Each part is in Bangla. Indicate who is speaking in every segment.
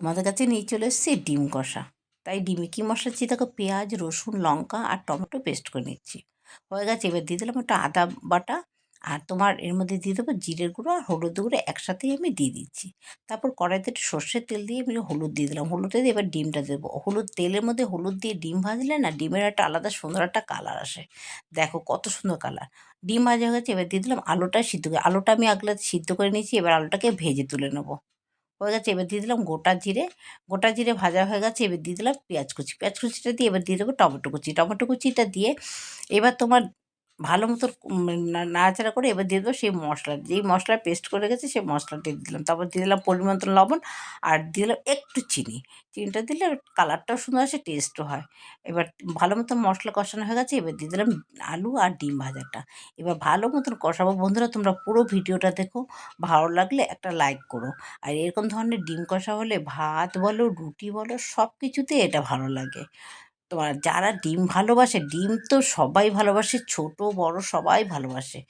Speaker 1: আমাদের কাছে নিয়ে চলে এসেছি ডিম কষা। তাই ডিমে কী মশলা দিচ্ছি দেখো পেঁয়াজ, রসুন, লঙ্কা আর টমেটো পেস্ট করে নিচ্ছি। হয়ে গেছে, এবার দিয়ে দিলাম একটু আদা বাটা আর তোমার এর মধ্যে দিয়ে দেবো জিরের গুঁড়ো আর হলুদ গুঁড়ো একসাথেই আমি দিয়ে দিচ্ছি। তারপর কড়াইতে একটু সর্ষের তেল দিয়ে আমি হলুদ দিয়ে দিলাম। হলুদ দিয়ে এবার ডিমটা দেবো। হলুদ, তেলের মধ্যে হলুদ দিয়ে ডিম ভাজলে না ডিমের একটা আলাদা সুন্দর একটা কালার আসে। দেখো কত সুন্দর কালার। ডিম ভাজা হয়ে গেছে, এবার দিয়ে দিলাম আলুটা সিদ্ধ করে আলুটা আমি আগলে সিদ্ধ করে নিয়েছি, এবার আলুটাকে ভেজে তুলে নেব। হয়ে গেছে, এবার দিয়ে দিলাম গোটা জিরে গোটা জিরে ভাজা হয়ে গেছে, এবার দিয়ে দিলাম পেঁয়াজ কুচি। পেঁয়াজ কুচিটা দিয়ে এবার দিয়ে দেবো টমেটো কুচি। টমেটো কুচিটা দিয়ে এবার তোমার ভালো মতো নাড়াচাড়া করে এবার দিয়ে দেবো সেই মশলা। যেই মশলা পেস্ট করে গেছে সেই মশলাটা দিয়ে দিলাম। তারপর দিয়ে দিলাম পরিমাণ লবণ আর দিয়ে দিলাম একটু চিনি। চিনিটা দিলে কালারটাও সুন্দর আসে টেস্টও হয়। এবার ভালো মতো মশলা কষানো হয়ে গেছে, এবার দিয়ে দিলাম আলু আর ডিম ভাজাটা। এবার ভালো মতন কষাবো। বন্ধুরা, তোমরা পুরো ভিডিওটা দেখো। ভালো লাগলে একটা লাইক করো। আর এরকম ধরনের ডিম কষা হলে ভাত বলো, রুটি বলো সব কিছুতে এটা ভালো লাগে। তোমার যারা ডিম ভালোবাসে, ডিম তো সবাই ভালোবাসে, ছোট, বড় সবাই ভালোবাসে।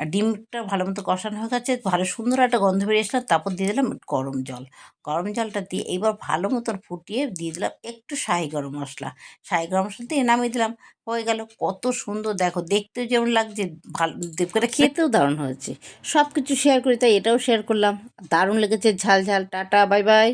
Speaker 1: আর ডিমটা ভালো মতো কষানো হয়ে গেছে, ভালো সুন্দর একটা গন্ধ বেরিয়ে আসলাম তারপর দিয়ে দিলাম গরম জল। গরম জলটা দিয়ে এবার ভালো মতন ফুটিয়ে দিয়ে দিলাম একটু শাহি গরম মশলা। শাহি গরম মশলা দিয়ে নামিয়ে দিলাম, হয়ে গেল কত সুন্দর। দেখো দেখতেও যেমন লাগছে, ভালো করে খেতেও দারুণ হয়েছে। সব কিছু শেয়ার করি, তাই এটাও শেয়ার করলাম। দারুণ লেগেছে, ঝাল ঝাল, টাটা বাই বাই